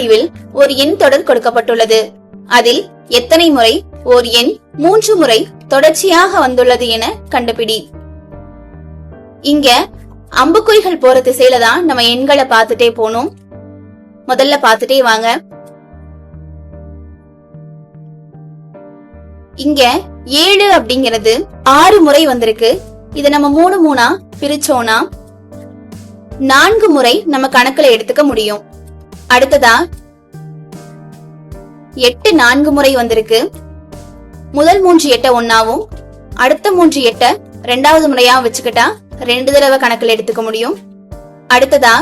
கீழே ஒரு எண் தொடர் கொடுக்கப்பட்டுள்ளது. அதில் எத்தனை முறை ஓர் எண் மூன்று முறை தொடர்ச்சியாக வந்துள்ளது என கண்டுபிடி. இங்க அம்புக்குறிகள் போற திசையில தான் நம்ம எண்களை பார்த்துட்டே போனோம் முதல்ல பார்த்துட்டே வாங்க. இங்க ஏழு அப்படிங்கிறது ஆறு முறை வந்திருக்கு. இத நம்ம மூணு மூணா பிரிச்சோனா நான்கு முறை நம்ம கணக்குல எடுத்துக்க முடியும். அடுத்ததா? எட்டு நான்கு முறை வந்திருக்கு. முதல் மூன்று எட்ட ஒன்னாவும் அடுத்த மூன்று எட்ட ரெண்டாவது முறையா வச்சுக்கிட்டா ரெண்டு தடவை கணக்குல எடுத்துக்க முடியும். அடுத்ததா?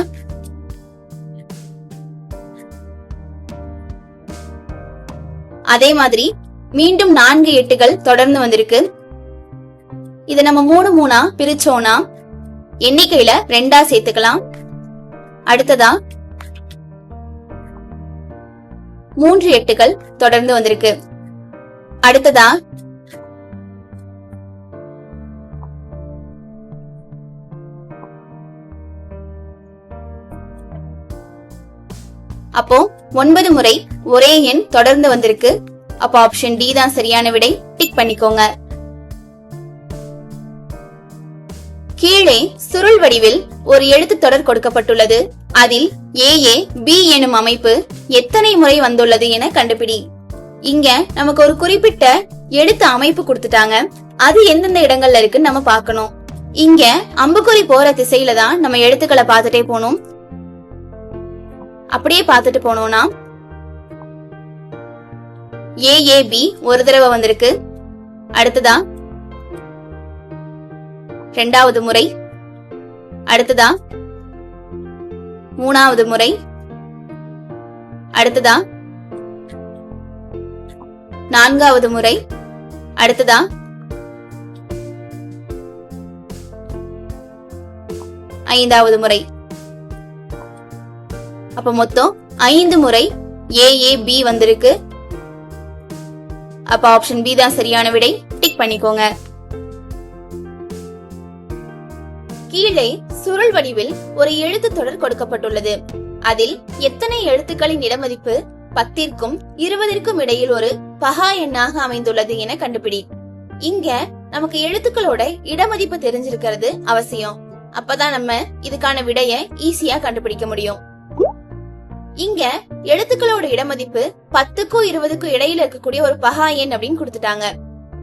அதே மாதிரி மீண்டும் நான்கு எட்டுகள் தொடர்ந்து வந்திருக்கு. இத நம்ம மூணு மூணா பிரிச்சோம்னா எண்ணிக்கையில ரெண்டா சேர்த்துக்கலாம். அடுத்ததா? மூன்று எட்டுகள் தொடர்ந்து வந்திருக்கு. அடுத்ததா? அப்போ ஒன்பது முறை ஒரே எண் தொடர்ந்து வந்திருக்கு. அப்போ ஆப்ஷன் டி தான் சரியான விடை. டிக் பண்ணிக்கோங்க. கீழே சுருள் வடிவில் ஒரு எழுத்து தொடர் கொடுக்கப்பட்டுள்ளது. அதில் ஏ ஏ பி எனும் அமைப்பு எத்தனை முறை வந்துள்ளது என கண்டுபிடி. இங்க நமக்கு ஒரு குறிப்பிட்ட எழுத்து அமைப்பு கொடுத்துட்டாங்க. அது எந்தெந்த இடங்கள்ல இருக்குன்னு நம்ம பார்க்கணும். இங்க அம்புக்குறி போற திசையில தான் நம்ம எழுத்துக்களை பார்த்துட்டே போகணும். அப்படியே பார்த்துட்டு போனோம்னா ஏ ஏ பி ஒரு தடவை வந்திருக்கு. அடுத்ததா ரெண்டாவது முறை. அடுத்ததா? மூணாவது முறை. அடுத்ததா? நான்காவது முறை. அடுத்ததா? ஐந்தாவது முறை. அப்ப மொத்தம் ஐந்து முறை ஏ ஏ பி வந்திருக்கு. அப்ப ஆப்ஷன் பி தான் சரியான விடை. டிக் பண்ணிக்கோங்க. கீழே சுருள் வடிவில் ஒரு எழுத்து தொடர் கொடுக்கப்பட்டுள்ளது. அதில் எத்தனை எழுத்துக்களின் இடமதிப்பு பத்திற்கும் இருபதிற்கும் இடையில் ஒரு பகா எண்ணாக அமைந்துள்ளது என கண்டுபிடி. இங்க நமக்கு எழுத்துக்களோட இடமதிப்பு தெரிஞ்சிருக்கிறது அவசியம். அப்பதான் நம்ம இதுக்கான விடைய ஈஸியா கண்டுபிடிக்க முடியும். இங்க எழுத்துக்களோட இடமதிப்பு பத்துக்கும் இருபதுக்கும் இடையில இருக்கக்கூடிய ஒரு பகா எண் அப்படின்னு கொடுத்துட்டாங்க.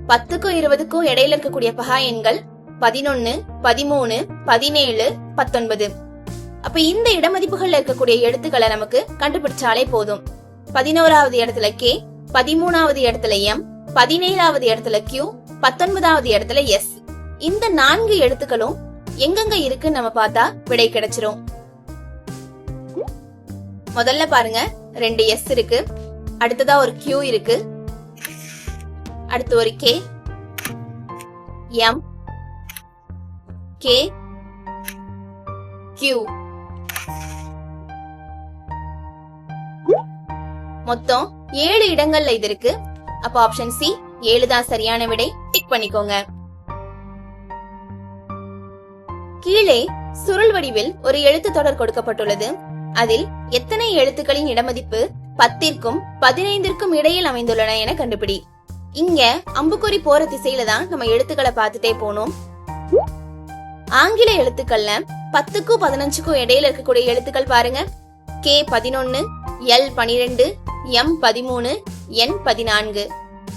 பத்துக்கும் இருபதுக்கும் இடையில இருக்கக்கூடிய பகா எண்கள் பதினொன்னு பதிமூணு பதினேழு பத்தொன்பது. அப்ப இந்த இடமதிப்புகள்ல இருக்கக்கூடிய எழுத்துக்களை நமக்கு கண்டுபிடிச்சாலே போதும். பதினோராவது இடத்துல கே பதிமூணாவது இடத்துல எம் பதினேழாவது இடத்துல கியூ பத்தொன்பதாவது இடத்துல எஸ் இந்த நான்கு எழுத்துக்களும் எங்கெங்க இருக்குன்னு நம்ம பார்த்தா விடை கிடைச்சிரும். முதல்ல பாருங்க ரெண்டு எஸ் இருக்கு. அடுத்ததா ஒரு கியூ இருக்கு. அடுத்து ஒரு கே எம் கே. கியூ மொத்தம் ஏழு இடங்கள்ல இது இருக்கு. அப்ப ஆப்ஷன் சி ஏழு தான் சரியான விடை. டிக் பண்ணிக்கோங்க. கீழே சுருள் வடிவில் ஒரு எழுத்து தொடர் கொடுக்கப்பட்டுள்ளது. அதில் எத்தனை எழுத்துக்களின் இடமதிப்பு பத்திற்கும் பதினைந்திற்கும் இடையில் அமைந்துள்ளன என கண்டுபிடி. இங்க அம்புக்குறி போற திசையில தான் நம்ம எழுத்துக்களை பார்த்துட்டே போனோம். ஆங்கில எழுத்துக்கள்ல பத்துக்கும் பதினஞ்சுக்கும் இடையில இருக்கக்கூடிய எழுத்துக்கள் பாருங்க. கே பதினொன்னு எல் பனிரெண்டு எம் பதிமூணு என் பதினான்கு.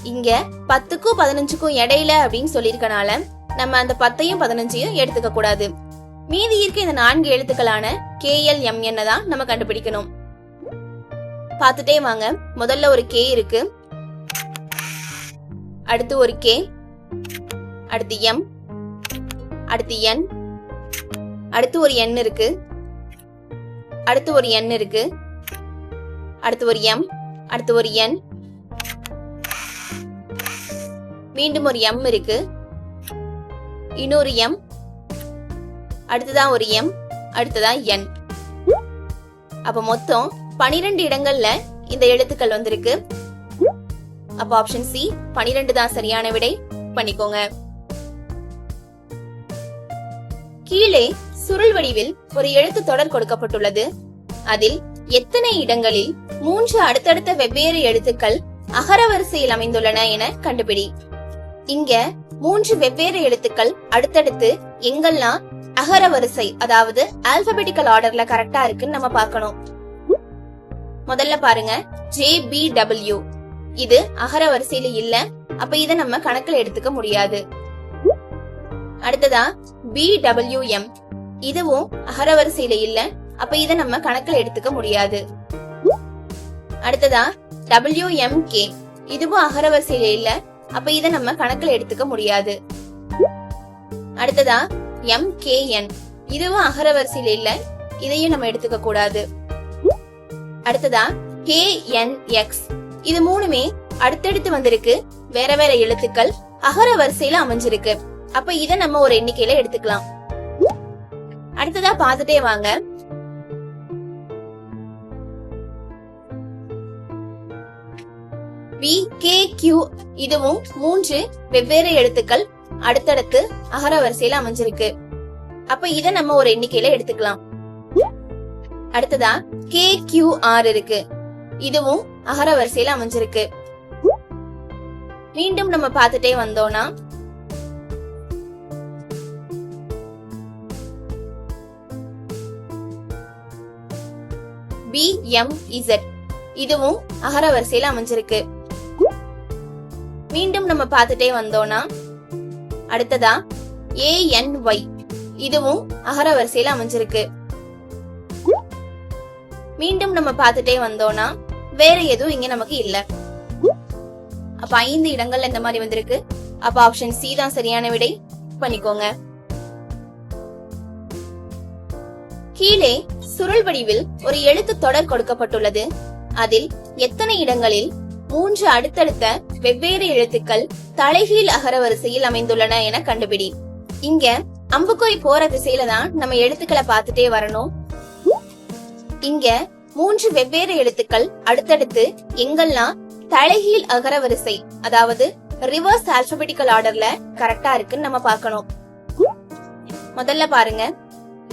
இங்க பத்துக்கும் பதினஞ்சுக்கும் இடையில அப்படின்னு சொல்லியிருக்கனால நம்ம அந்த பத்தையும் பதினஞ்சையும் எடுத்துக்க கூடாது. மீதி இருக்க இந்த நான்கு எழுத்துக்களான கே எல் எம் என்ன தான் நம்ம கண்டுபிடிக்கணும். பார்த்துட்டே வாங்க. முதல்ல ஒரு கே இருக்கு. அடுத்து ஒரு கே அடுத்து எம் அடுத்து என் அடுத்து ஒரு எண் இருக்கு. அடுத்து ஒரு எண் இருக்கு. அடுத்து ஒரு எம். அடுத்து ஒரு எண். மீண்டும் ஒரு எம் இருக்கு. இன்னொரு எம். அடுத்ததான் ஒரு எம். அடுத்ததான் என் அப்ப மொத்தம் பனிரெண்டு இடங்கள்ல இந்த எழுத்துக்கள் வந்திருக்கு. அப்ப ஆப்ஷன் சி பனிரெண்டு தான் சரியான விடை. பண்ணிக்கோங்க. கீழே சுருள் வடிவில் ஒரு எழுத்து தொடர் கொடுக்கப்பட்டுள்ளது. அதில் எத்தனை இடங்களில் மூன்று அடுத்தடுத்த வெவ்வேறு எழுத்துக்கள் அகர வரிசையில் அமைந்துள்ளன என கண்டுபிடி. இங்க மூன்று வெவ்வேறு எழுத்துக்கள் அடுத்தடுத்து எங்கெல்லாம் அகர வரிசை அதாவது ஆல்பபெட்டிக்கல் ஆர்டர்ல கரெக்டா இருக்குன்னு நம்ம பார்க்கணும். முதல்ல பாருங்க ஜே பி டபிள்யூ இது அகரவரிசையில இல்ல அப்ப இத நம்ம கணக்குல எடுத்துக்க முடியாது. அடுத்ததா பி டபிள்யூ எம் இதுவும் அகரவரிசையில இல்ல அப்ப இத நம்ம கணக்குல எடுத்துக்க முடியாது. அடுத்ததா டபிள்யூ எம் கே இதுவும் அகரவரிசையில இல்ல அப்ப இத நம்ம கணக்குல எடுத்துக்க முடியாது. அடுத்ததா எம் கே என் இதுவும் அகரவரிசையில இல்ல இதையும் நம்ம எடுத்துக்க கூடாது. அடுத்ததா கே என் எக்ஸ் இது மூணுமே அடுத்தடுத்து வந்திருக்கு வேற வேற எழுத்துக்கள் அகர வரிசையில அமைஞ்சிருக்கு. அப்ப இத நம்ம ஒரு எண்ணிக்கையில எடுத்துக்கலாம். அடுத்ததா பாத்துட்டே வாங்க. பி கே கியூ இதுவும் மூன்று வெவ்வேறு எழுத்துக்கள் அடுத்தடுத்து அகர வரிசையில அமைஞ்சிருக்கு. அப்ப இத நம்ம ஒரு எண்ணிக்கையில எடுத்துக்கலாம். அடுத்ததா கே கியூ ஆர் இருக்கு. இதுவும் அகர வரிசையில அமைஞ்சிருக்கு. மீண்டும் நம்ம பார்த்துட்டே வந்தோம்னா பி எம் இசட் இதுவும் அகர வரிசையில அமைஞ்சிருக்கு. மீண்டும் நம்ம பார்த்துட்டே வந்தோம்னா அடுத்ததா ஏ என் ஒய் இதுவும் அகர வரிசையில அமைஞ்சிருக்கு. மீண்டும் நம்ம பார்த்துட்டே வந்தோம்னா வேற எதுவும் இங்க நமக்கு இல்ல. அப்ப ஐந்து இடங்கள்ல இந்த மாதிரி வந்திருக்கு. அப்ப ஆப்ஷன் சி தான் சரியான விடை. பண்ணிக்கோங்க. கீழே சுருள் வடிவில் ஒரு எழுத்து தொடர் கொடுக்கப்பட்டுள்ளது. அதில் எத்தனை இடங்களில் மூன்று அடுத்தடுத்த வெவ்வேறு எழுத்துக்கள் தலைகீழ் அகரவரிசையில் அமைந்துள்ளன என கண்டுபிடி. இங்க அம்புக்கோய் போற திசையில தான் நம்ம எழுத்துக்களை பார்த்துட்டே வரணும். இங்க மூன்று வெவ்வேறு எழுத்துக்கள் அடுத்தடுத்து எங்கெல்லாம் தலைகீழ் அகரவரிசை அதாவது ரிவர்ஸ் ஆல்பபெட்டிக்கல் ஆர்டர்ல கரெக்டா இருக்குன்னு நம்ம பார்க்கணும். முதல்ல பாருங்க.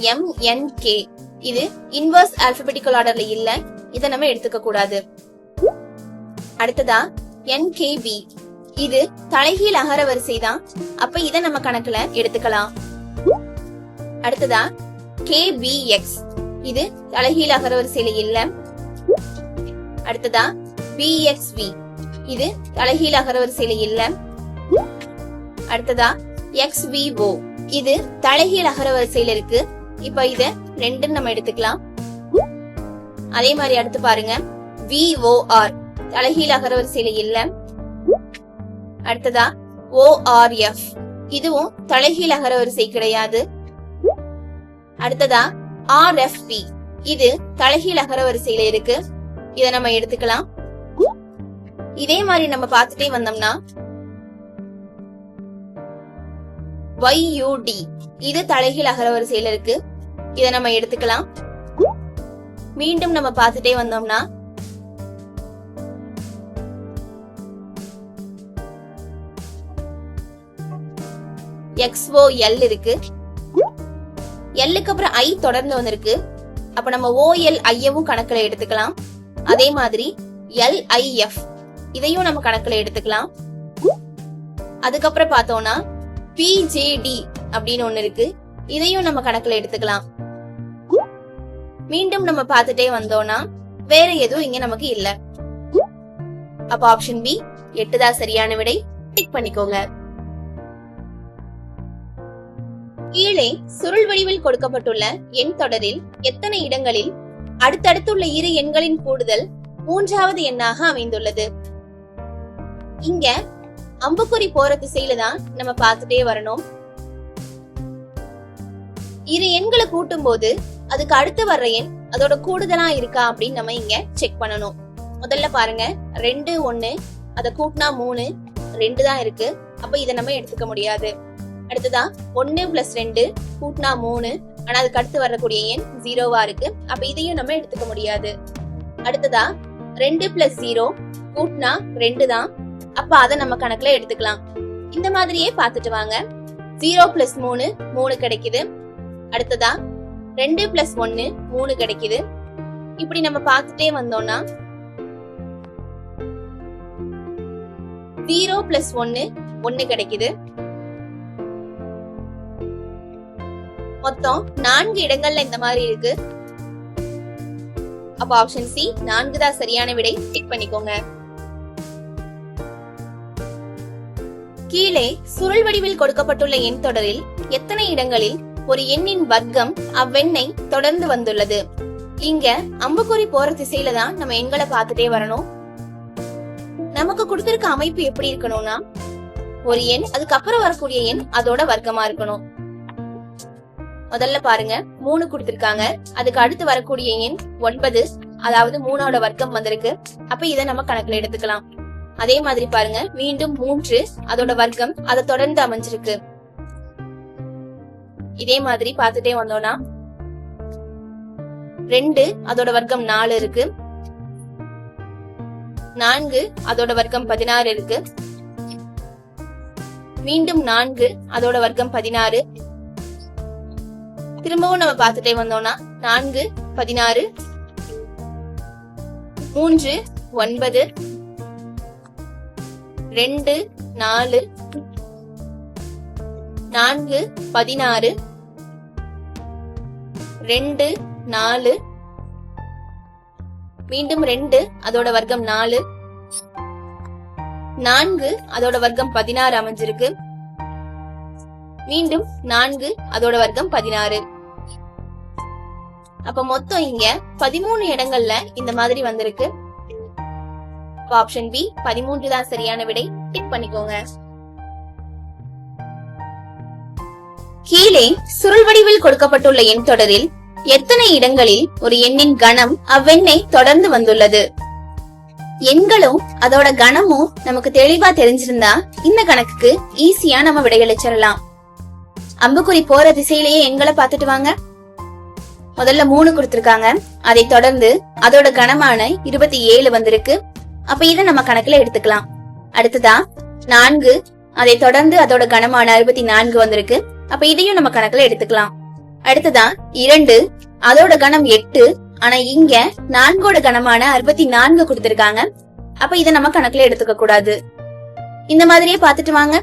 எம் என் கே இது இன்வர்ஸ் ஆல்பபெட்டிக்கல் ஆர்டர்ல இல்ல. இத நம்ம எடுத்துக்க கூடாது. அடுத்ததா என் கே பி இது தலைகீழ் அகரவரிசை தான் அப்ப இத நம்ம கணக்குல எடுத்துக்கலாம். அடுத்ததா கே பி எக்ஸ் இது தலைகீழ் அகரவரிசையில இல்ல. அடுத்ததா பி எக்ஸ் வி இது தலைகீழ் அகரவரிசையில இல்ல. அடுத்ததா எக்ஸ் வி ஓ இது தலைகீழ் அகரவரிசையில இருக்கு. இப்ப இத ரெண்டுன்னு நம்ம எடுத்துக்கலாம். அதே மாதிரி அடுத்து பாருங்க. விஓஆர் தலைகீழ் அகரவரிசையில இல்ல. அடுத்ததா ஓஆர்எஃப் இதுவும் தலைகீழ் அகரவரிசை கிடையாது. அடுத்ததா ஆர்எஃப்பி இது தலைகீழ் அகரவரிசையில இருக்கு. இத நம்ம எடுத்துக்கலாம். இதே மாதிரி நம்ம பார்த்துட்டே வந்தோம்னா YUD இது தலைகீழ் அகரவரிசையில இருக்கு. இதை நம்ம எடுத்துக்கலாம். மீண்டும் நம்ம பார்த்துட்டே வந்தோம்னா XOL இருக்கு. எல்லுக்கு அப்புறம் ஐ தொடர்ந்து வந்திருக்கு. அப்ப நம்ம ஓஎல் ஐயவும் கணக்குல எடுத்துக்கலாம். அதே மாதிரி எல்ஐஎஃப் இதையும் நம்ம கணக்குல எடுத்துக்கலாம். அதுக்கப்புறம் பார்த்தோம்னா பிஜேடி அப்படின்னு ஒண்ணு இருக்கு. இதையும் நம்ம கணக்குல எடுத்துக்கலாம். மீண்டும் நம்ம பார்த்துட்டே வந்தோம்னா வேற எதுவும் இங்க நமக்கு இல்ல. அப்ப ஆப்ஷன் பி எட்டுதா சரியான விடை? டிக் பண்ணிக்கோங்க. கீழே சுருள் வடிவில் கொடுக்கப்பட்டுள்ள எண் தொடரில் எத்தனை இடங்களில் அடுத்தடுத்துள்ள இரு எண்களின் கூடுதல் மூன்றாவது எண்ணாக அமைந்துள்ளது? இங்க அம்புக்குறி போற திசையில தான் நம்ம பார்த்துட்டே வரணும். இரு எண்களை கூட்டும் போது அதுக்கு அடுத்து வர்ற எண் அதோட கூடுதலா இருக்கா அப்படின்னு நம்ம இங்க செக் பண்ணணும். முதல்ல பாருங்க. ரெண்டு ஒண்ணு. அதை கூட்டினா மூணு. ரெண்டு தான் இருக்கு. அப்ப இதை நம்ம எடுத்துக்க முடியாது. அடுத்ததா ஒன்னு பிளஸ் ரெண்டு கூட்டினா மூணு. ஆனா அதுக்கு அடுத்து வரக்கூடிய எண் ஜீரோவா இருக்கு. அப்ப இதையும் நம்ம எடுத்துக்க முடியாது. அடுத்ததா ரெண்டு பிளஸ் ஜீரோ கூட்டினா ரெண்டு தான். அப்ப அதை நம்ம கணக்குல எடுத்துக்கலாம். இந்த மாதிரியே பார்த்துட்டு வாங்க. ஜீரோ பிளஸ் மூணு மூணு கிடைக்குது. அடுத்ததா ரெண்டு பிளஸ் ஒன்னு மூணு கிடைக்குது. இப்படி நம்ம பார்த்துட்டே வந்தோம்னா ஜீரோ பிளஸ் ஒன்னு ஒன்னு கிடைக்குது. மொத்தம் நான்கு இடங்கள்ல இந்த மாதிரி இருக்கு. அப்ப ஆப்ஷன் சி நான்கு தான் சரியான விடை. டிக் பண்ணிக்கோங்க. கீழே சுருள் வடிவில் கொடுக்கப்பட்டுள்ள எண் தொடரில் எத்தனை இடங்களில் ஒரு எண்ணின் வர்க்கம் அவ்வெண்ணை தொடர்ந்து வந்துள்ளது. இங்க அம்புக்குறி போற திசையில தான் நம்ம எண்களை பார்த்துட்டே வரணும். நமக்கு கொடுத்திருக்க அமைப்பு எப்படி இருக்கணும்னா ஒரு எண் அதுக்கப்புறம் வரக்கூடிய எண் அதோட வர்க்கமா இருக்கணும். முதல்ல பாருங்க மூணு கொடுத்திருக்காங்க. அதுக்கு அடுத்து வரக்கூடிய எண் ஒன்பது அதாவது மூணோட வர்க்கம் வந்திருக்கு. அப்ப இதை நம்ம கணக்குல எடுத்துக்கலாம். அதே மாதிரி பாருங்க மீண்டும் மூன்று அதோட வர்க்கம் அதை தொடர்ந்து அமைஞ்சிருக்கு. இதே மாதிரி பார்த்துட்டே வந்தோம்னா ரெண்டு அதோட வர்க்கம் நாலு இருக்கு. நான்கு அதோட வர்க்கம் பதினாறு இருக்கு. மீண்டும் நான்கு அதோட வர்க்கம் பதினாறு. திரும்பவும் நம்ம பார்த்துட்டே வந்தோம்னா நான்கு பதினாறு. மூன்று ஒன்பது. ரெண்டு நாலு. நான்கு பதினாறு. ரெண்டு நாலு. மீண்டும் ரெண்டு அதோட வர்க்கம் நாலு. நான்கு அதோட வர்க்கம் பதினாறு அமைஞ்சிருக்கு. மீண்டும் நான்கு அதோட வர்க்கம் பதினாறு. அப்ப மொத்தம் இங்க பதிமூணு இடங்கள்ல இந்த மாதிரி வந்திருக்கு. ஆப்ஷன் பி பதிமூன்று தான் சரியான விடை. டிக் பண்ணிக்கோங்க. கீழே சுருள் வடிவில் கொடுக்கப்பட்டுள்ள எண் தொடரில் எத்தனை இடங்களில் ஒரு எண்ணின் கணம் அவ்வெண்ணை தொடர்ந்து வந்துள்ளது? எண்களும் அதோட கணமும் நமக்கு தெளிவா தெரிஞ்சிருந்தா இந்த கணக்குக்கு ஈஸியா நம்ம விடையளிச்சிடலாம் அம்புக்குறி போற திசையிலேயே எண்களை பாத்துட்டு வாங்க. முதல்ல மூணு கொடுத்திருக்காங்க. அதை தொடர்ந்து அதோட கணமான இருபத்தி ஏழு வந்திருக்கு. அப்ப இத நம்ம கணக்குல எடுத்துக்கலாம். அடுத்ததா நான்கு அதை தொடர்ந்து அதோட கனமான அறுபத்தி நான்கு வந்திருக்கு. அப்ப இதையும் நம்ம கணக்குல எடுத்துக்கலாம். அடுத்ததா இரண்டு அதோட கணம் எட்டு ஆனா இங்க நான்கோட கனமான அறுபத்தி நான்கு கொடுத்திருக்காங்க. அப்ப இத நம்ம கணக்குல எடுத்துக்க கூடாது இந்த மாதிரியே பாத்துட்டு வாங்க.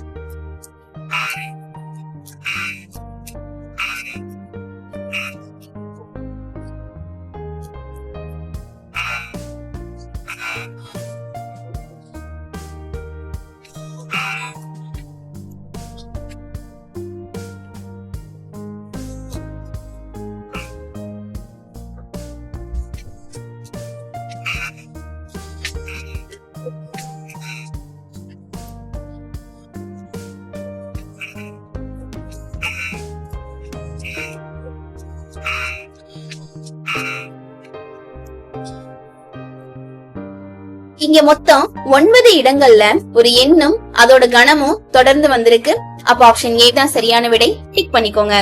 இங்க மொத்தம் ஒன்பது இடங்கள்ல ஒரு எண்ணும் அதோட கணமும் தொடர்ந்து வந்திருக்கு. அப்ப ஆப்ஷன் ஏ தான் சரியான விடை. டிக் பண்ணிக்கோங்க.